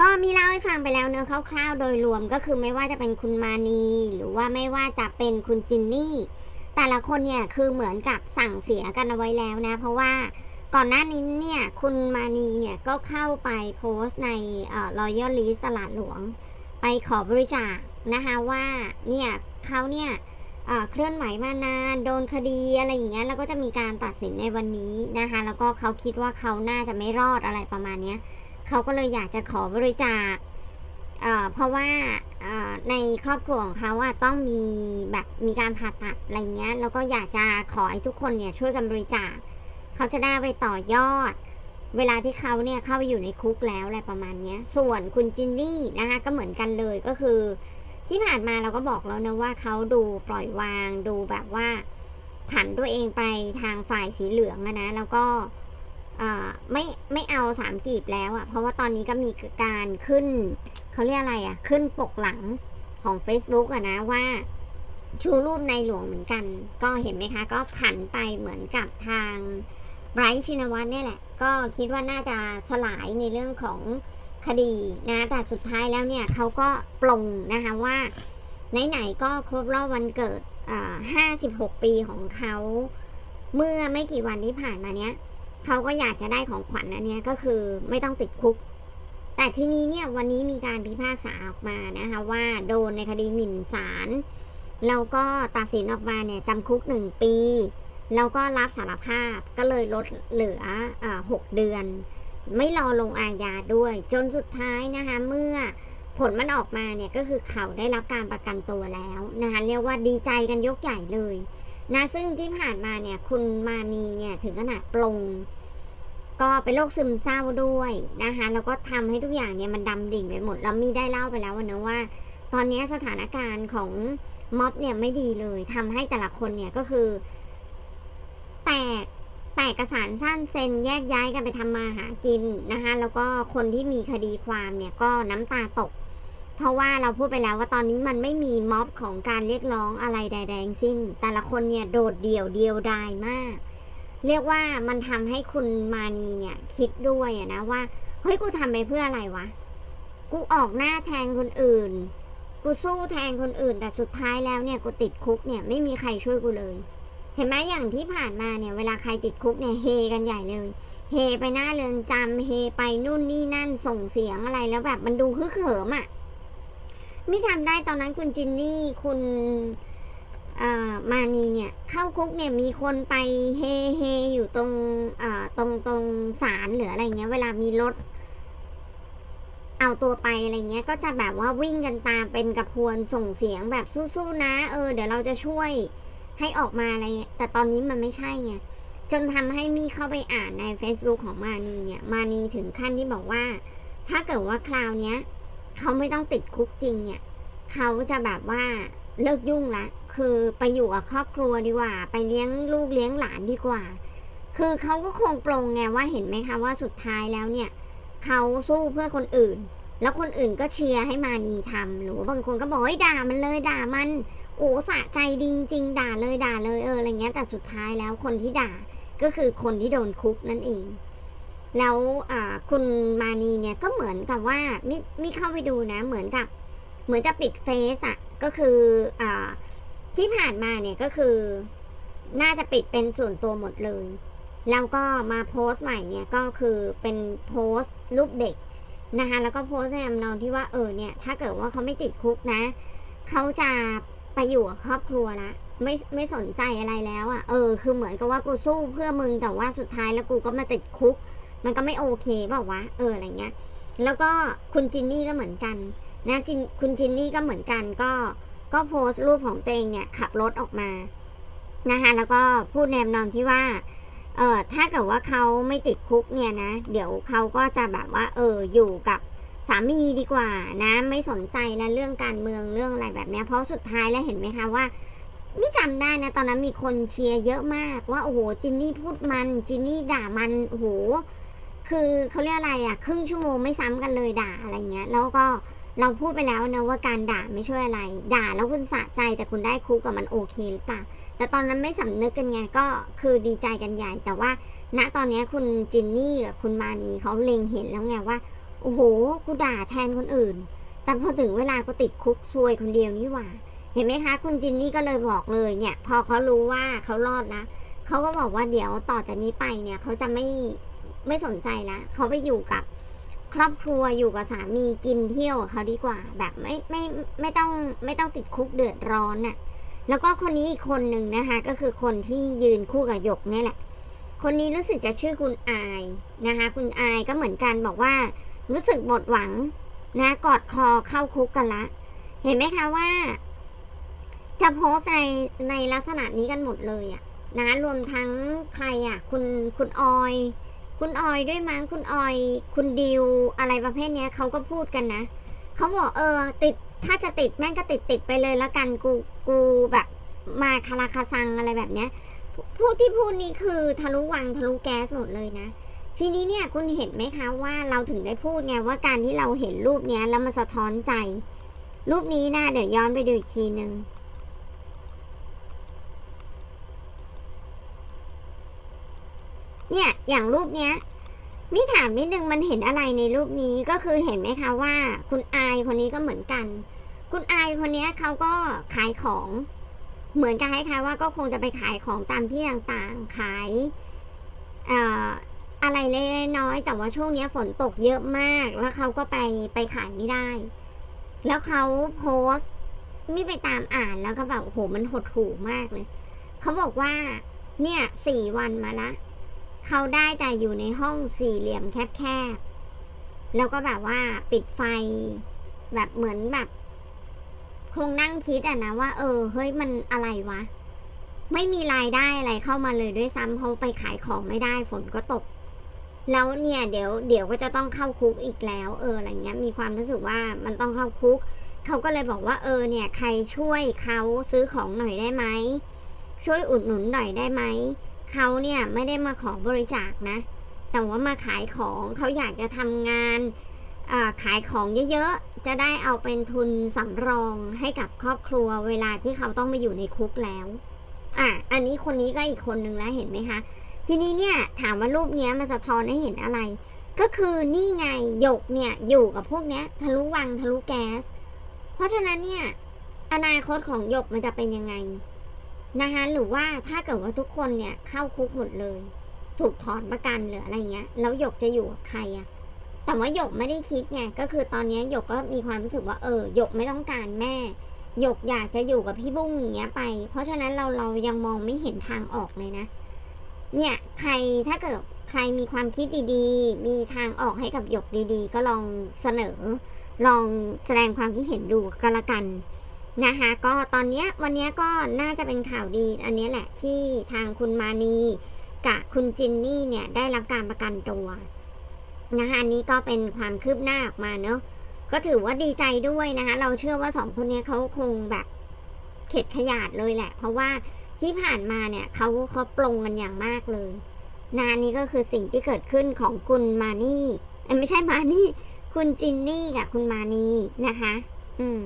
ก็มีเล่าให้ฟังไปแล้วเนื้อคร่าวๆ โดยรวมก็คือไม่ว่าจะเป็นคุณมานีหรือว่าไม่ว่าจะเป็นคุณจินนี่ แต่ละคนเนี่ยคือเหมือนกับสั่งเสียกันเอาไว้แล้วนะ เพราะว่าก่อนหน้านี้เนี่ยคุณมานีเนี่ยก็เข้าไปโพสต์ในเอ่อ Royal List ตลาดหลวง ไปขอบริจาคนะคะว่าเนี่ยเขาเนี่ยเอ่อเคลื่อนไหวมานานโดนคดีอะไรอย่างเงี้ยแล้วก็จะมีการตัดสินในวันนี้นะคะ แล้วก็เขาคิดว่าเขาน่าจะไม่รอดอะไรประมาณเนี้ย เขาก็เลยอยากจะขอบริจาคเอ่อเพราะว่าเอ่อในครอบครัวของเขาอะต้องมีแบบมีการผ่าตัดอะไรเงี้ยแล้วก็อยากจะขอให้ทุกคนเนี่ยช่วยกันบริจาคเขาจะได้ไปต่อยอด เวลาที่เขาเนี่ยเข้าไปอยู่ในคุกแล้วอะไรประมาณเนี้ยส่วนคุณจินนี่นะคะก็เหมือนกันเลยก็คือ ที่ผ่านมาเราก็บอกแล้วนะว่าเขาดูปล่อยวางดูแบบว่าผันตัวเองไปทางฝ่ายสีเหลืองอะนะแล้วก็ ไม่ไม่เอาสามกีบแล้วอะ่ะเพราะว่าตอนนี้ก็มีการขึ้นเขาเรียกอะไรอะ่ะขึ้นปกหลังของ Facebook อะนะว่าชูรูปในหลวงเหมือนกัน ก็เห็นไหมคะ ก็ผันไปเหมือนกับทางไบรท์ชินวัตรเนี่ยแหละ ก็คิดว่าน่าจะสลายในเรื่องของคดีนะแต่สุดท้ายแล้วเนี่ยเขาก็ปลงนะคะว่าไหนๆก็ครบรอบวันเกิดอ่า56 ปีของเขา เมื่อไม่กี่วันที่ผ่านมาเนี้ย เขาก็อยากจะได้ของขวัญอันเนี้ยก็คือไม่ต้องติดคุก แต่ทีนี้เนี่ยวันนี้มีการพิพากษาออกมานะคะว่าโดนในคดีหมิ่นศาลแล้วก็ตัดสินออกมาเนี่ยจำคุกหนึ่งปีแล้วก็รับสารภาพก็เลยลดเหลือหกเดือน ไม่รอลงอาญาด้วย จนสุดท้ายนะคะ เมื่อผลมันออกมาเนี่ยก็คือเขาได้รับการประกันตัวแล้วนะคะเรียกว่าดีใจกันยกใหญ่เลย นะซึ่งที่ผ่านมาเนี่ยคุณมานีเนี่ยถึงขนาดปลง ก็เป็นโรคซึมเศร้าด้วยนะคะแล้วก็ทำให้ทุกอย่างเนี่ยมันดำดิ่งไปหมดแล้วมีได้เล่าไปแล้วนะว่า ตอนนี้สถานการณ์ของม็อบเนี่ยไม่ดีเลยทำให้แต่ละคนเนี่ยก็คือ แตกแตกกระสานสั้นเซ็นแยกย้ายกันไปทำมาหากินนะคะแล้วก็คนที่มีคดีความเนี่ยก็น้ำตาตก เพราะว่าเราพูดไปแล้วว่าตอนนี้มันไม่มีม็อบของการเรียกร้องอะไรใดๆทั้งสิ้น แต่ละคนเนี่ยโดดเดี่ยวเดียวดายมาก เรียกว่ามันทำให้คุณมานีเนี่ยคิดด้วยนะว่าเฮ้ยกูทำไปเพื่ออะไรวะ กูออกหน้าแทนคนอื่น กูสู้แทนคนอื่น แต่สุดท้ายแล้วเนี่ยกูติดคุกเนี่ยไม่มีใครช่วยกูเลย เห็นไหมอย่างที่ผ่านมาเนี่ยเวลาใครติดคุกเนี่ยเฮกันใหญ่เลยเฮไปหน้าเรือนจำเฮไปนู่นนี่นั่นส่งเสียงอะไรแล้วแบบมันดูฮึกเหิมอะ่ะ ม่จำได้ตอนนั้นคุณจินนี่คุณมานีเนี่ยเข้าคุกเนี่ยมีคนไปเฮเฮอยู่ตรงตรงตรงศาลหรืออะไรเงี้ย เวลามีรถ เอาตัวไปอะไรเงี้ย ก็จะแบบว่าวิ่งกันตามเป็นกระพวนส่งเสียงแบบสู้ๆนะ เออ เดี๋ยวเราจะช่วยให้ออกมาอะไร แต่ตอนนี้มันไม่ใช่ไงจนทำให้มีเข้าไปอ่านใน Facebook ของมานีเนี่ย มานีถึงขั้นที่บอกว่า ถ้าเกิดว่าคราวเนี้ย เขาไม่ต้องติดคุกจริงเนี่ยเขาจะแบบว่าเลิกยุ่งละ คือไปอยู่กับครอบครัวดีกว่า ไปเลี้ยงลูกเลี้ยงหลานดีกว่า คือเขาก็คงปรงไงว่าเห็นไหมคะว่าสุดท้ายแล้วเนี่ยเขาสู้เพื่อคนอื่น แล้วคนอื่นก็เชียร์ให้มานีทำหรือบางคนก็บอกให้ด่ามันเลยด่ามันโอ้สะใจดีจริงด่าเลยด่าเลยเอออะไรเงี้ยแต่สุดท้ายแล้วคนที่ด่าก็คือคนที่โดนคุกนั่นเอง แล้วคุณมานีเนี่ยก็เหมือนกับว่ามิมิเข้าไปดูนะเหมือนกับ เหมือนจะปิดเฟซอะก็คืออที่ผ่านมาเนี่ยก็คือ น่าจะปิดเป็นส่วนตัวหมดเลย แล้วก็มาโพสต์ใหม่เนี่ยก็คือเป็นโพสต์รูปเด็กนะคะ แล้วก็โพสต์ในทำนองที่ว่าเออเนี่ย ถ้าเกิดว่าเขาไม่ติดคุกนะ เขาจะไปอยู่กับครอบครัวละไม่ไม่สนใจอะไรแล้วอะ่ะ เออ คือเหมือนกับว่ากูสู้เพื่อมึงแต่ว่าสุดท้ายแล้วกูก็มาติดคุก มันก็ไม่โอเคเปล่าวะเอออะไรเงี้ย แล้วก็คุณจินนี่ก็เหมือนกันนะจินคุณจินนี่ก็เหมือนกันก็ก็โพสต์รูปของตัวเองเนี่ยขับรถออกมานะคะแล้วก็พูดแนมนองที่ว่าเออถ้าเกิดว่าเขาไม่ติดคุกเนี่ยนะ เดี๋ยวเขาก็จะแบบว่า เอออยู่กับสามีดีกว่านะ ไม่สนใจแล้วเรื่องการเมืองเรื่องอะไรแบบนี้เพราะสุดท้ายแล้วเห็นไหมคะว่านี่จำได้นะ ตอนนั้นมีคนเชียร์เยอะมากว่าโอ้โหจินนี่พูดมันจินนี่ด่ามันโอ้โห คือเขาเรียกอะไรอะครึ่งชั่วโมงไม่ซ้ำกันเลยด่าอะไรเงี้ย แล้วก็เราพูดไปแล้วนะว่าการด่าไม่ช่วยอะไร ด่าแล้วคุณสะใจแต่คุณได้คุกกับมันโอเคหรือเปล่าแต่ตอนนั้นไม่สำนึกกันไงก็คือดีใจกันใหญ่ แต่ว่าณตอนนี้คุณจินนี่กับคุณมานีเขาเล็งเห็นแล้วไงว่า โอ้โห กูด่าแทนคนอื่น แต่พอถึงเวลากูติดคุกซวยคนเดียวนี่หว่า เห็นไหมคะ คุณจินนี่ก็เลยบอกเลยเนี่ย พอเขารู้ว่าเขารอดนะเขาก็บอกว่าเดี๋ยวต่อจากนี้ไปเนี่ยเขาจะไม่ ไม่สนใจละเขาไปอยู่กับครอบครัวอยู่กับสามีกินเที่ยวเขาดีกว่า แบบไม่ไม่ไม่ต้องไม่ต้องติดคุกเดือดร้อนน่ะ แล้วก็คนนี้อีกคนหนึ่งนะคะ ก็คือคนที่ยืนคู่กับหยกนี่แหละ คนนี้รู้สึกจะชื่อคุณอายนะคะ คุณอายก็เหมือนกันบอกว่า รู้สึกหมดหวังนะกอดคอเข้าคุกกันละ เห็นไหมคะว่า จะโพสในในลักษณะนี้กันหมดเลยอะนะรวมทั้งใครอะคุณคุณออย คุณออยด้วยมั้งคุณออย คุณดิวอะไรประเภทเนี้ยเขาก็พูดกันนะเขาบอกเออ ติดถ้าจะติดแม่งก็ติดติดไปเลยแล้วกันกูกูแบบมาคาราคาซังอะไรแบบเนี้ยพูดที่พูดนี้คือทะลุวังทะลุแก๊สหมดเลยนะ ทีนี้เนี่ยคุณเห็นไหมคะว่าเราถึงได้พูดไงว่าการที่เราเห็นรูปเนี้ยแล้วมันสะท้อนใจ รูปนี้นะเดี๋ยวย้อนไปดูอีกทีหนึ่ง เนี่ย อย่างรูปเนี้ยมิถามนิดนึงมันเห็นอะไรในรูปนี้ก็คือเห็นไหมคะว่า คุณอายคนนี้ก็เหมือนกัน คุณอายคนนี้เขาก็ขายของ เหมือนกับคล้ายๆว่าก็คงจะไปขายของตามที่ต่างๆ ขายอะไรเล็กน้อย แต่ว่าช่วงนี้ฝนตกเยอะมาก แล้วเขาก็ไปไปขายไม่ได้ แล้วเขาโพสต์ไม่ไปตามอ่านแล้วก็แบบโอ้โหมันหดหู่มากเลย เขาบอกว่า เนี่ยสี่วันมาละ เขาได้แต่อยู่ในห้องสี่เหลี่ยมแคบๆ แล้วก็แบบว่าปิดไฟ แบบเหมือนแบบ คงนั่งคิดอะนะว่า เออ เฮ้ยมันอะไรวะ ไม่มีรายได้อะไรเข้ามาเลยด้วยซ้ำเพราะไปขายของไม่ได้ฝนก็ตก แล้วเนี่ยเดี๋ยวเดี๋ยวก็จะต้องเข้าคุกอีกแล้ว เอออะไรเงี้ย มีความรู้สึกว่ามันต้องเข้าคุก เขาก็เลยบอกว่า เออ เนี่ย ใครช่วยเขาซื้อของหน่อยได้ไหมช่วยอุดหนุนหน่อยได้ไหม เขาเนี่ยไม่ได้มาขอบริจาคนะ แต่ว่ามาขายของเขาอยากจะทำงานขายของเยอะๆ จะได้เอาเป็นทุนสำรองให้กับครอบครัวเวลาที่เขาต้องไปอยู่ในคุกแล้ว อะ อันนี้คนนี้ก็อีกคนนึงแล้วเห็นไหมคะ ทีนี้เนี่ยถามว่ารูปเนี้ยมันสะท้อนให้เห็นอะไร ก็คือนี่ไงหยกเนี่ยอยู่กับพวกเนี้ยทะลุวังทะลุแก๊ส เพราะฉะนั้นเนี่ยอนาคตของหยกมันจะเป็นยังไง นะคะหรือว่าถ้าเกิดว่าทุกคนเนี่ยเข้าคุกหมดเลย ถูกถอนประกันหรืออะไรเงี้ยแล้วหยกจะอยู่กับใครอะแต่ว่าหยกไม่ได้คิดไงก็คือตอนนี้หยกก็มีความรู้สึกว่าเออหยกไม่ต้องการแม่หยกอยากจะอยู่กับพี่บุ้งอย่างเงี้ยไป เพราะฉะนั้นเราเรายังมองไม่เห็นทางออกเลยนะ เนี่ยใครถ้าเกิดใครมีความคิดดีๆ มีทางออกให้กับหยกดีๆ ก็ลองเสนอ ลองแสดงความคิดเห็นดูก็แล้วกัน นะคะก็ตอนนี้วันนี้ก็น่าจะเป็นข่าวดีอันนี้แหละที่ทางคุณมานีกับคุณจินนี่เนี่ยได้รับการประกันตัวนะคะอันนี้ก็เป็นความคืบหน้าออกมาเนอะก็ถือว่าดีใจด้วยนะคะเราเชื่อว่าสองคนนี้เขาคงแบบเข็ดขยาดเลยแหละ เพราะว่าที่ผ่านมาเนี่ยเขาเขาปลงกันอย่างมากเลยนานี้ก็คือสิ่งที่เกิดขึ้นของคุณมานี่ไม่ใช่มานี่ คุณจินนี่กับคุณมานีนะคะ อืม